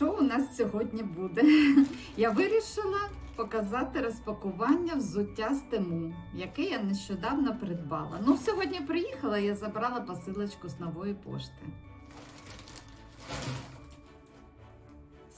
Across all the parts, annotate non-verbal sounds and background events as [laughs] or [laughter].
що у нас сьогодні буде? Я вирішила показати розпакування взуття з Тему, яке я нещодавно придбала. Ну, сьогодні приїхала, я забрала посилочку з нової пошти.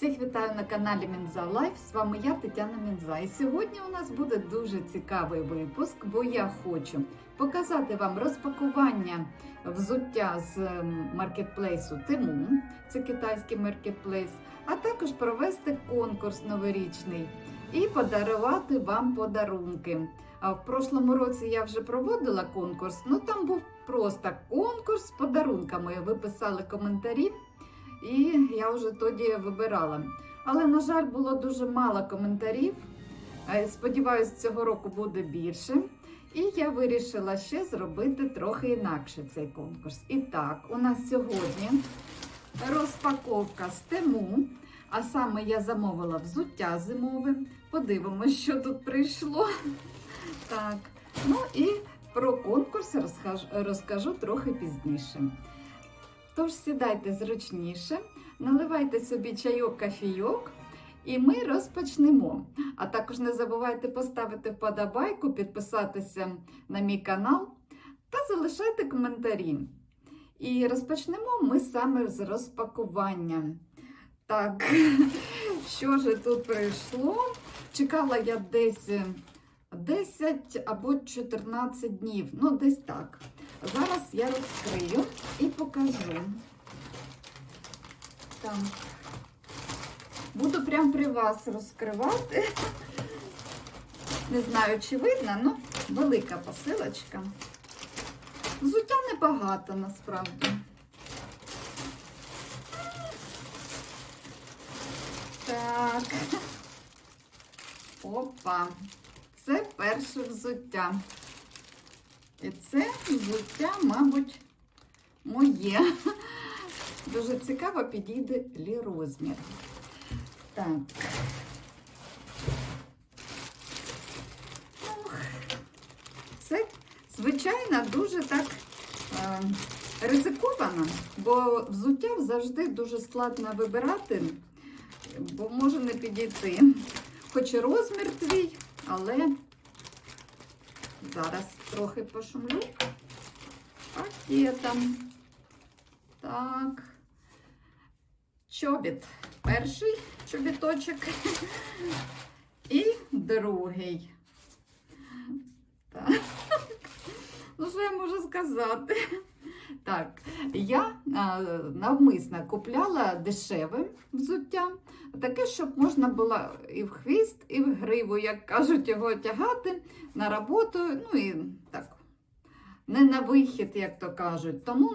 Всіх вітаю на каналі Мінза Лайф. З вами я, Тетяна Мінза. І сьогодні у нас буде дуже цікавий випуск, бо я хочу показати вам розпакування взуття з ем, маркетплейсу Тему, це китайський маркетплейс, а також провести конкурс новорічний і подарувати вам подарунки. А в прошлому році я вже проводила конкурс, ну там був просто конкурс з подарунками. Ви писали коментарі, і я вже тоді вибирала. Але, на жаль, було дуже мало коментарів. Е, Сподіваюсь, цього року буде більше. І я вирішила ще зробити трохи інакше цей конкурс. І так, у нас сьогодні розпаковка з тему. А саме я замовила взуття зимове. Подивимось, що тут прийшло. Так, ну і про конкурс розкажу, розкажу трохи пізніше. Тож сідайте зручніше, наливайте собі чайок кофійок, і ми розпочнемо. А також не забувайте поставити вподобайку, підписатися на мій канал та залишайте коментарі. І розпочнемо ми саме з розпакування. Так, [laughs] що ж тут прийшло? Чекала я десь 10 або 14 днів. Ну, десь так. Зараз я розкрию і покажу. Так. Буду прямо при вас розкривати. Не знаю, чи видно, ну, велика посилочка. Взуття небагато насправді. Так. Опа. Це перше взуття. І це взуття, мабуть, моє. Дуже цікаво підійде лі розмір. Так. Це, звичайно, дуже так е, ризиковано, бо взуття завжди дуже складно вибирати, бо може не підійти. Хоч і розмір твій, але зараз трохи пошумлю пакетом. Так. Чобіт. Перший чобіточок і другий. Так. Ну, що я можу сказати? Так, я а, навмисно купляла дешеве взуття, таке, щоб можна було і в хвіст, і в гриву, як кажуть, його тягати на роботу, ну і так, не на вихід, як то кажуть. Тому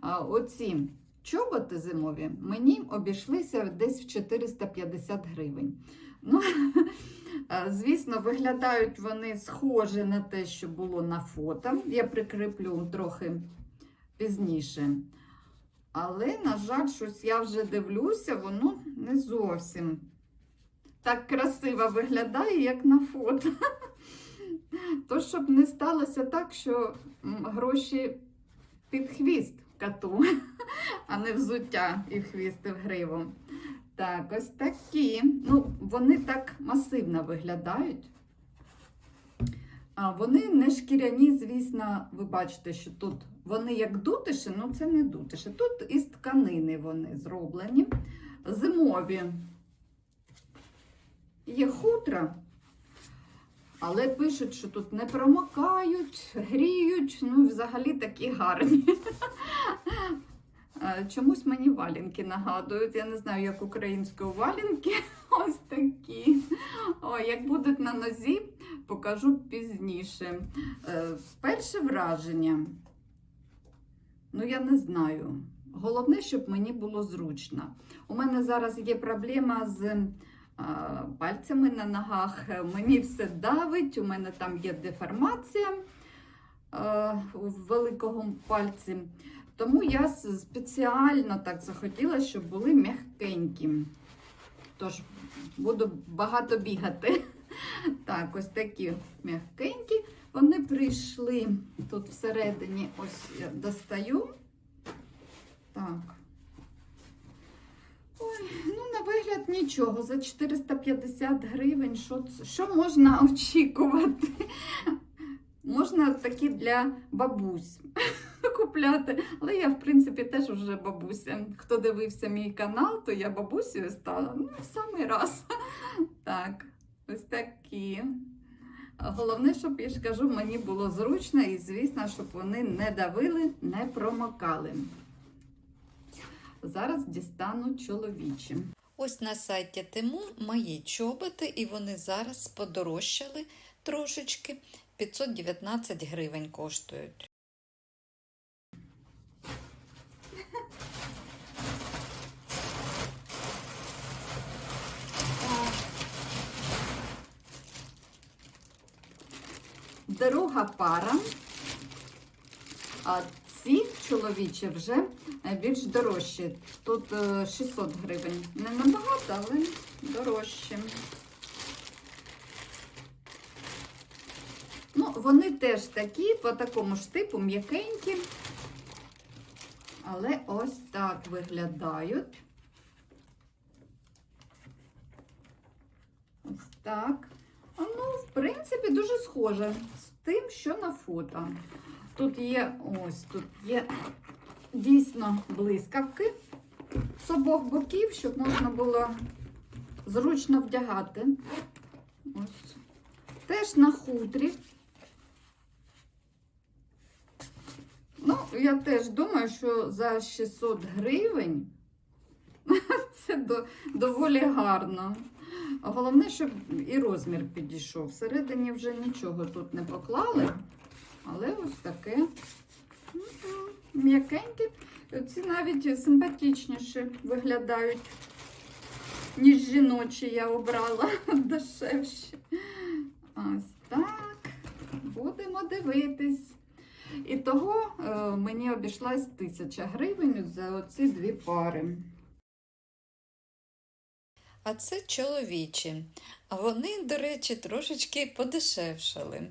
а, оці чоботи зимові мені обійшлися десь в 450 гривень. Ну, [laughs] Звісно, виглядають вони схожі на те, що було на фото. Я прикріплю трохи пізніше. Але, на жаль, щось я вже дивлюся, воно не зовсім так красиво виглядає, як на фото. [laughs] То, щоб не сталося так, що гроші під хвіст коту, [laughs] а не взуття і в хвіст в гриву. Так, ось такі. Ну, вони так масивно виглядають. А Вони не шкіряні, звісно, ви бачите, що тут вони як дутиші, ну це не дутиші. Тут із тканини вони зроблені. Зимові є хутра, але пишуть, що тут не промокають, гріють, ну взагалі такі гарні. Чомусь мені валінки нагадують. Я не знаю, як українською валінки. [laughs] Ось такі. О, як будуть на нозі, покажу пізніше. Е, Перше враження. Ну, я не знаю. Головне, щоб мені було зручно. У мене зараз є проблема з а, пальцями на ногах. Мені все давить, у мене там є деформація а, в великому пальці. Тому я спеціально так захотіла, щоб були м'якенькі. Тож, буду багато бігати. Так, ось такі м'якенькі. Вони прийшли тут всередині, ось я достаю. Так. Ой, ну на вигляд нічого. За 450 гривень. Що, що можна [laughs] очікувати? Можна такі для бабусь [laughs] купляти. Але я, в принципі, теж вже бабуся. Хто дивився мій канал, то я бабусею стала. Ну, в самий раз. [laughs] Так, ось такі. Головне, щоб я ж кажу, мені було зручно і, звісно, щоб вони не давили, не промокали. Зараз дістану чоловічі. Ось на сайті Тиму мої чоботи, і вони зараз подорожчали трошечки. 519 гривень коштують. Друга пара. Ці чоловічі вже е, більш дорожчі. Тут е, 600 гривень. Не набагато, але дорожчі. Ну, вони теж такі, по такому ж типу, м'якенькі. Але ось так виглядають. Ось так. Принципі, дуже схоже з тим, що на фото. Тут є ось тут є дійсно блискавки з обох боків, щоб можна було зручно вдягати. Ось. Теж на хутрі. Ну, я теж думаю, що за 600 гривень [laughs] це доволі гарно. Головне, щоб і розмір підійшов. Всередині вже нічого тут не поклали, але ось таке м'якеньке. Ці навіть симпатичніше виглядають, ніж жіночі я обрала [laughs] дешевші. Ось так. Будемо дивитись. І того е, мені обійшлась тисяча гривень за оці дві пари. А це чоловічі. А вони, до речі, трошечки подешевшали.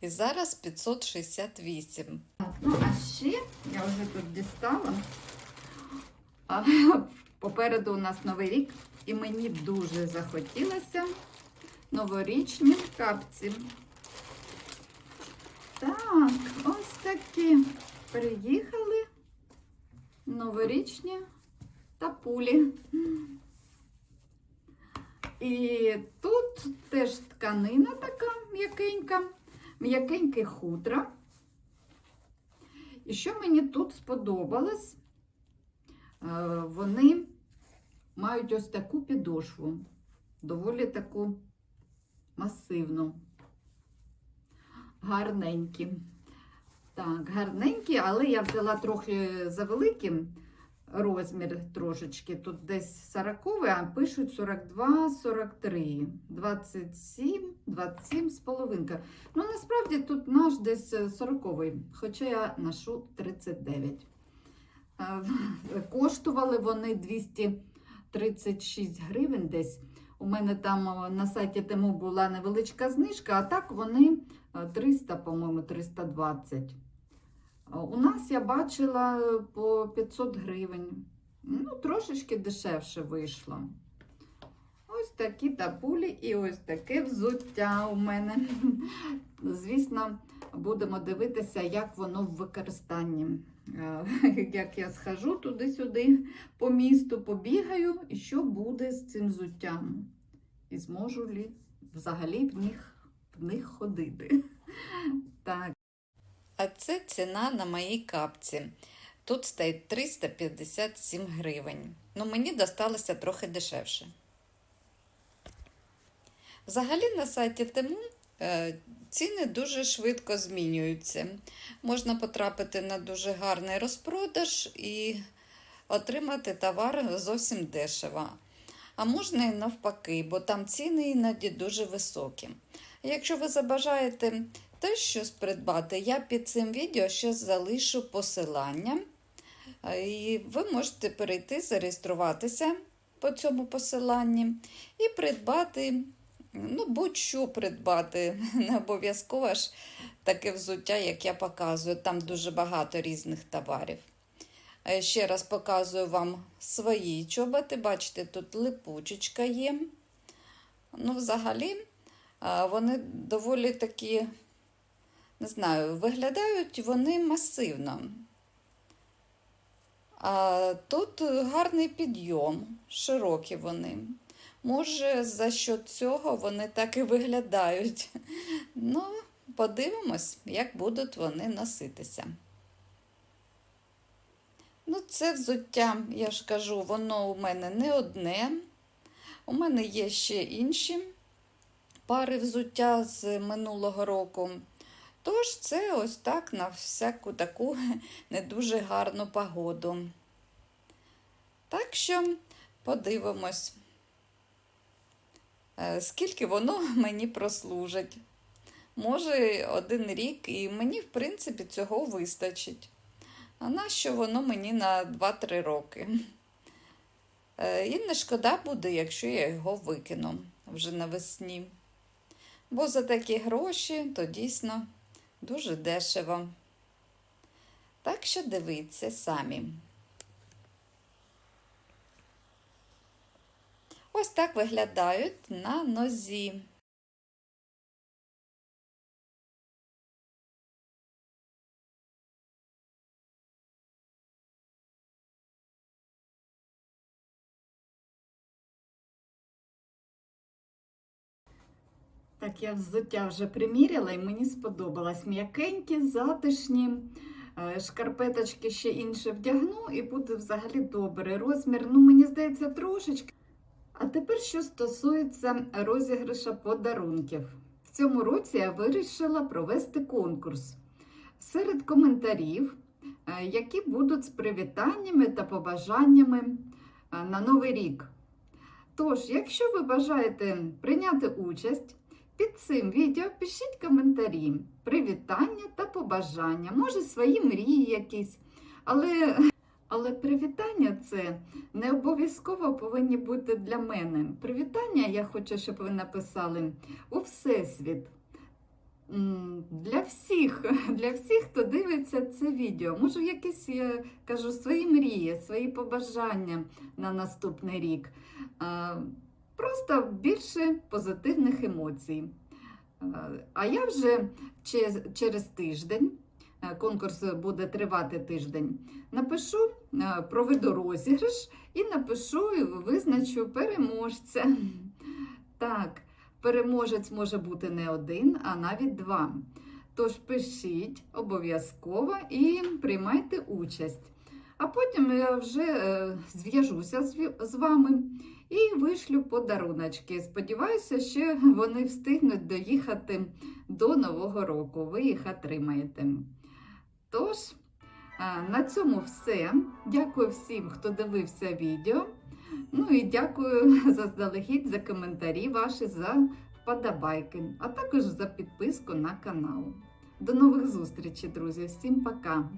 І зараз 568. Ну а ще я вже тут дістала. А, попереду у нас новий рік, і мені дуже захотілося новорічні капці. Так, ось такі. Приїхали новорічні тапулі. І тут теж тканина така м'якенька, м'якеньке хутро. І що мені тут сподобалось, е, вони мають ось таку підошву, доволі таку масивну, гарненькі. Так, гарненькі, але я взяла трохи завеликим розмір трошечки. Тут десь 40, а пишуть 42, 43, 27, 27 з половинкою. Ну, насправді тут наш десь 40, хоча я ношу 39. Е, Коштували вони 236 гривень десь. У мене там е, на сайті Тему була невеличка знижка, а так вони е, 300, по-моєму, 320. У нас я бачила е, по 500 гривень. Ну, трошечки дешевше вийшло. Ось такі тапулі і ось таке взуття у мене. [laughs] Звісно, будемо дивитися, як воно в використанні. Е, [laughs] Як я схожу туди-сюди по місту, побігаю, і що буде з цим взуттям? І зможу лі взагалі в них, в них ходити. [laughs] Так. А це ціна на моїй капці. Тут стоїть 357 гривень. Ну, мені досталося трохи дешевше. Взагалі на сайті Тему е, ціни дуже швидко змінюються. Можна потрапити на дуже гарний розпродаж і отримати товар зовсім дешево. А можна і навпаки, бо там ціни іноді дуже високі. Якщо ви забажаєте теж щось придбати, я під цим відео ще залишу посилання. Е, І ви можете перейти, зареєструватися по цьому посиланні і придбати, ну, будь-що придбати. [laughs] Не обов'язково ж таке взуття, як я показую. Там дуже багато різних товарів. Е, Ще раз показую вам свої чоботи. Бачите, тут липучечка є. Ну, взагалі, е, вони доволі такі, не знаю, виглядають вони масивно. А тут гарний підйом, широкі вони. Може, за що цього вони так і виглядають. Ну, подивимось, як будуть вони носитися. Ну, це взуття, я ж кажу, воно у мене не одне. У мене є ще інші пари взуття з минулого року. Тож це ось так на всяку таку [laughs] не дуже гарну погоду. Так що подивимось, е, скільки воно [laughs] мені прослужить. Може, один рік, і мені, в принципі, цього вистачить. А нащо воно мені на 2-3 роки? Е, І не шкода буде, якщо я його викину вже навесні. Бо за такі гроші то дійсно дуже дешево. Так що дивіться самі. Ось так виглядають на нозі. Так, я взуття вже приміряла і мені сподобалось. М'якенькі, затишні. Е, Шкарпеточки ще інше вдягну і буде взагалі добрий розмір. Ну, мені здається, трошечки. А тепер, що стосується розіграша подарунків. В цьому році я вирішила провести конкурс серед коментарів, е, які будуть з привітаннями та побажаннями е, на Новий рік. Тож, якщо ви бажаєте прийняти участь, під цим відео пишіть коментарі, привітання та побажання, може свої мрії якісь. Але, але привітання це не обов'язково повинні бути для мене. Привітання я хочу, щоб ви написали у Всесвіт. Для всіх, для всіх, хто дивиться це відео. Може, якісь, я кажу, свої мрії, свої побажання на наступний рік. Просто більше позитивних емоцій. А, А я вже через тиждень, е, конкурс буде тривати тиждень, напишу, е, проведу розіграш і напишу і визначу переможця. Так, переможець може бути не один, а навіть два. Тож пишіть обов'язково і приймайте участь. А потім я вже е, зв'яжуся з вами і вишлю подаруночки. Сподіваюся, що вони встигнуть доїхати до Нового року. Ви їх отримаєте. Тож, е, на цьому все. Дякую всім, хто дивився відео. Ну і дякую [laughs] заздалегідь за коментарі ваші, за вподобайки, а також за підписку на канал. До нових зустрічей, друзі. Всім пока!